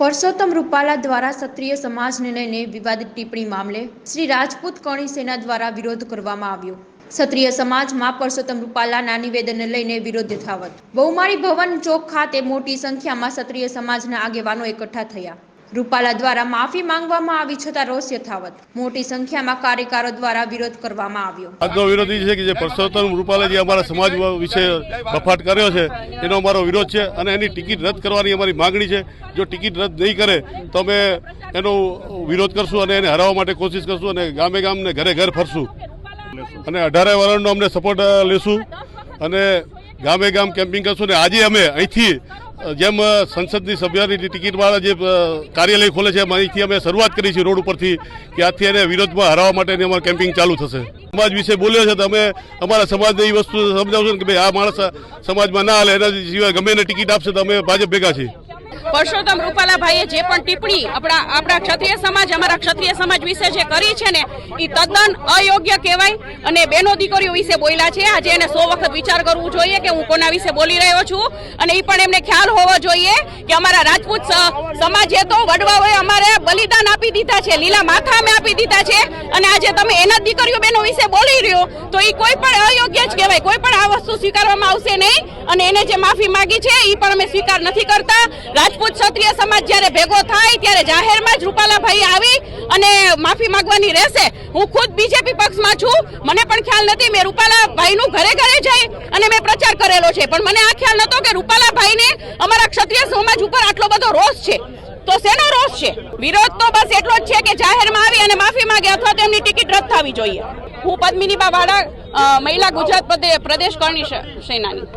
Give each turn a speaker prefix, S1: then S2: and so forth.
S1: પરસોત્તમ રૂપાલા દ્વારા ક્ષત્રિય સમાજને લઈને વિવાદિત ટિપ્પણી મામલે શ્રી રાજપૂત કણી સેના દ્વારા વિરોધ કરવામાં આવ્યો. ક્ષત્રિય સમાજમાં પરસોત્તમ રૂપાલાના નિવેદનને લઈને વિરોધ યથાવત. બહુમાળી ભવન ચોક ખાતે મોટી સંખ્યામાં ક્ષત્રિય સમાજના આગેવાનો એકઠા થયા. રૂપાલા દ્વારા માફી માંગવામાં આવી છતાં રોષ યથાવત. મોટી સંખ્યામાં કાર્યકરો દ્વારા વિરોધ કરવામાં આવ્યો.
S2: આજનો વિરોધ એ છે કે જે પરસોત્તમ રૂપાલે અમારા સમાજ વિશે બફાટ કર્યો છે, એનો અમારો વિરોધ છે અને એની ટિકિટ રદ કરવાની અમારી માગણી છે. જો ટિકિટ રદ નહીં કરે, તો અમે એનો વિરોધ કરશું અને એને હરાવવા માટે કોશિશ કરશું અને ગામે ગામ ને ઘરે ઘર ફરશું. અને અઢારે વર્ષનો અમને સપોર્ટ લેશું. અને ગામે ગામ કેમ્પિંગ કરશું. ને આજે અમે અહીંથી જેમ સંસદની સભ્યની ટિકિટવાળા જે કાર્યાલય ખોલે છે એમ અહીંથી અમે શરૂઆત કરી છે રોડ ઉપરથી, કે આથી એને વિરોધમાં હરાવવા માટેની અમારે કેમ્પિંગ ચાલુ થશે. સમાજ વિશે બોલ્યો છે, તો અમે અમારા સમાજને એ વસ્તુ સમજાવશું કે ભાઈ આ માણસ સમાજમાં ના હાલે, એના સિવાય ગમે એને ટિકિટ આપશે, તો અમે ભાજપ ભેગા છીએ.
S3: પરસોત્તમ રૂપાલાભાઈએ જે પણ ટિપ્પણી આપણા આપણા ક્ષત્રિય સમાજ, અમારા ક્ષત્રિય સમાજ વિશે જે કરી છે ને એ તદ્દન અયોગ્ય કહેવાય અને બેનો દીકરીઓ વિશે બોલ્યા છે. આજે એને સો વખત વિચાર કરવું જોઈએ કે હું કોના વિશે બોલી રહ્યો છું અને એ પણ એમને ખ્યાલ હોવો જોઈએ કે અમારા રાજપૂત સમાજે તો વડવાઓએ અમારે બલિદાન આપી દીધા છે, લીલા માથા અમે આપી દીધા છે અને દીકરીઓ બહેનો વિશે બોલી રહ્યો, તો એ કોઈ પણ અયોગ્ય જ કહેવાય. કોઈ પણ આ વસ્તુ સ્વીકારવામાં આવશે નહીં અને એને જે માફી માંગી છે એ પણ અમે સ્વીકાર નથી કરતા. રાજપૂત ક્ષત્રિય સમાજ જ્યારે ભેગો થાય, ત્યારે જાહેરમાં જ રૂપાલાભાઈ આવી અને માફી માંગવાની રહેશે. હું ખુદ બીજેપી પક્ષમાં છું. મને પણ ખ્યાલ નથી, મેં રૂપાલાભાઈનું ઘરે ઘરે જઈ અને મેં પ્રચાર કરેલો છે. પણ મને આ ખ્યાલ નહોતો કે રૂપાલાભાઈને અમારા ક્ષત્રિય સમાજ ઉપર આટલો બધો રોષ છે. તો શેનો રોષ છે? વિરોધ તો બસ એટલો જ છે કે જાહેરમાં આવી અને માફી માંગે અથવા તો એમની ટિકિટ રદ થવી જોઈએ. હું પદ્મિનીબા અ, મહિલા ગુજરાત પ્રદે- પ્રદેશ કરણી સેનાની.